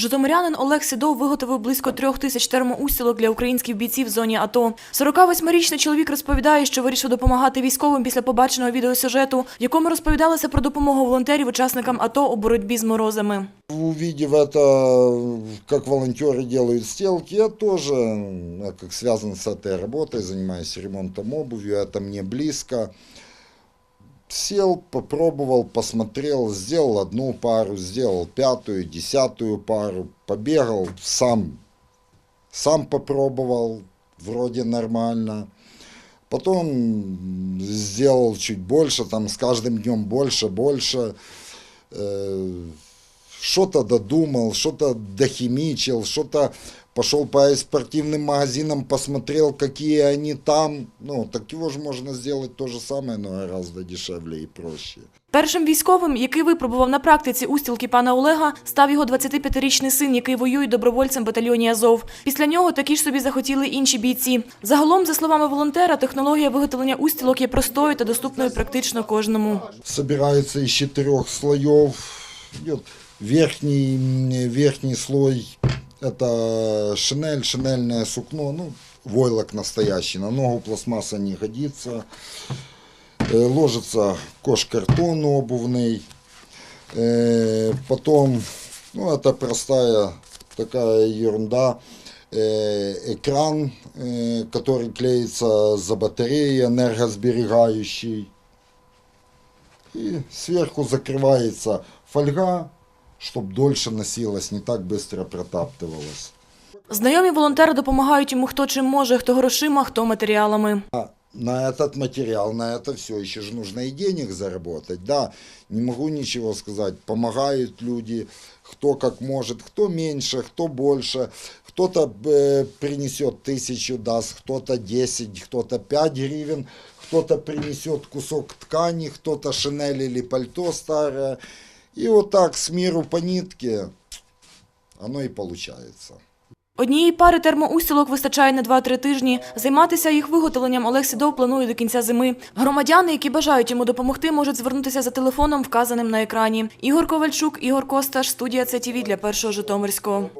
Житомирянин Олег Сідов виготовив близько трьох тисяч термоустілок для українських бійців в зоні АТО. 48-річний чоловік розповідає, що вирішив допомагати військовим після побаченого відеосюжету, в якому розповідалося про допомогу волонтерів учасникам АТО у боротьбі з морозами. Увидев это, как волонтеры делают стелки, я тоже, я как связан с этой работой, занимаюсь ремонтом обуви, это мне близко. Сел, попробовал, посмотрел, сделал одну пару, сделал пятую, десятую пару, побегал, сам, сам попробовал, вроде нормально. Потом сделал чуть больше, там с каждым днем больше, больше. Э, что-то додумал, что-то дохимичил, что-то пошел по спортивным магазинам, посмотрел, какие они там. Ну, так его же можно сделать то же самое, но гораздо дешевле и проще. Першим військовим, який випробував на практиці устілки пана Олега, став його 25-річний син, який воює добровольцем в батальйоні Азов. Після нього такі ж собі захотіли інші бійці. Загалом, за словами волонтера, технологія виготовлення устілок є простою та доступною практично кожному. Собирается из четырех слоев. Идет верхний, верхний слой, это шинель, шинельное сукно, ну, войлок настоящий, на ногу пластмасса не годится. Э, Ложится кош-картон обувный. Э, Потом, ну, это простая такая ерунда. Э, Экран, который клеится за батареей, энергосберегающий. И сверху закрывается фольга, чтобы дольше носилась, не так быстро протаптывалась. Знайомі волонтери допомагають йому хто чим може, хто грошима, хто матеріалами. А на этот материал, на это все еще же нужно и денег заработать. Да, не могу ничего сказать. Помогают люди, кто как может, кто меньше, кто больше. Кто-то э, принесет тысячу, даст, кто-то 10, кто-то 5 гривен, кто-то принесет кусок ткани, кто-то шинель или пальто старое. И вот так с миру по нитке оно и получается. Однієї пари термоустілок вистачає на 2-3 тижні. Займатися їх виготовленням Олег Сідов планує до кінця зими. Громадяни, які бажають йому допомогти, можуть звернутися за телефоном, вказаним на екрані. Ігор Ковальчук, Ігор Косташ, студія ЦТВ для першого Житомирського.